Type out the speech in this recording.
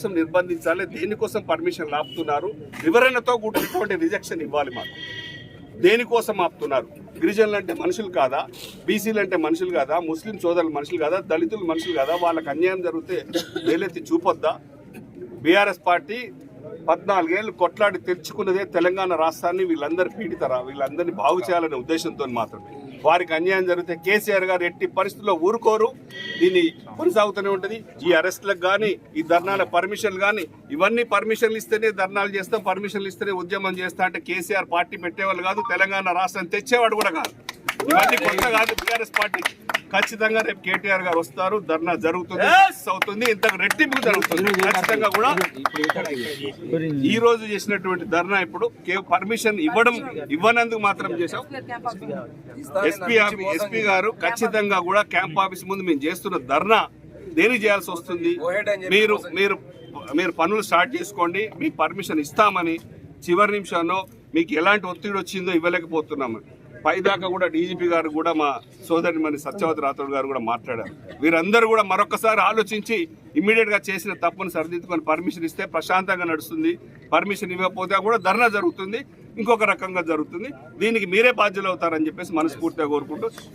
కోసం నిర్బంధించాలి దేనికోసం పర్మిషన్ ఆపుతున్నారు వివరణతో కూడినటువంటి రిజెక్షన్ ఇవ్వాలి మాకు. దేనికోసం ఆపుతున్నారు? గిరిజనులు అంటే మనుషులు కాదా? బీసీలు అంటే మనుషులు కాదా? ముస్లిం సోదరులు మనుషులు కాదా? దళితులు మనుషులు కాదా? వాళ్ళకి అన్యాయం జరిగితే వేలెత్తి చూపొద్దా? బీఆర్ఎస్ పార్టీ పద్నాలుగేళ్ళు కొట్లాడి తెరుచుకున్నదే తెలంగాణ రాష్ట్రాన్ని వీళ్ళందరి పీడితరా వీళ్ళందరినీ బాగు చేయాలనే ఉద్దేశంతో మాత్రమే. వారికి అన్యాయం జరిగితే కేసీఆర్ గారు ఎట్టి పరిస్థితుల్లో ఊరుకోరు. దీన్ని కొనసాగుతూనే ఉంటుంది. ఈ అరెస్టులకు కానీ ఈ ధర్నాల పర్మిషన్లు కానీ ఇవన్నీ పర్మిషన్లు ఇస్తేనే ధర్నాలు చేస్తాం పర్మిషన్లు ఇస్తేనే ఉద్యమం చేస్తా అంటే కేసీఆర్ పార్టీ పెట్టేవాళ్ళు కాదు తెలంగాణ రాష్ట్రం తెచ్చేవాడు కూడా కాదు. ఇవన్నీ కొత్త కాదు బీఆర్ఎస్ పార్టీ. ఖచ్చితంగా రేపు కేటీఆర్ గారు వస్తారు. ధర్నా జరుగుతుంది అవుతుంది. ఇంతకు రెట్టింపు జరుగుతుంది. ఖచ్చితంగా కూడా ఈ రోజు చేసినటువంటి ధర్నా ఇప్పుడు పర్మిషన్ ఇవ్వడం ఇవ్వనందుకు మాత్రం చేశాం. ఎస్పీ ఎస్పీ గారు ఖచ్చితంగా కూడా క్యాంప్ ఆఫీస్ ముందు మేము చేస్తున్న ధర్నా దేనికి చేయాల్సి వస్తుంది? మీరు మీరు మీరు పనులు స్టార్ట్ చేసుకోండి. మీకు పర్మిషన్ ఇస్తామని చివరి నిమిషంలో మీకు ఎలాంటి ఒత్తిడి వచ్చిందో ఇవ్వలేకపోతున్నాము పైదాకా కూడా డీజీపీ గారు కూడా మా సోదరి మరి సత్యవతి రాథోడ్ గారు కూడా మాట్లాడారు. వీరందరూ కూడా మరొకసారి ఆలోచించి ఇమ్మీడియట్గా చేసిన తప్పును సరిదిద్దుకొని పర్మిషన్ ఇస్తే ప్రశాంతంగా నడుస్తుంది. పర్మిషన్ ఇవ్వకపోతే కూడా ధర్నా జరుగుతుంది. ఇంకొక రకంగా జరుగుతుంది. దీనికి మీరే బాధ్యులు అవుతారని చెప్పేసి మనస్ఫూర్తిగా కోరుకుంటూ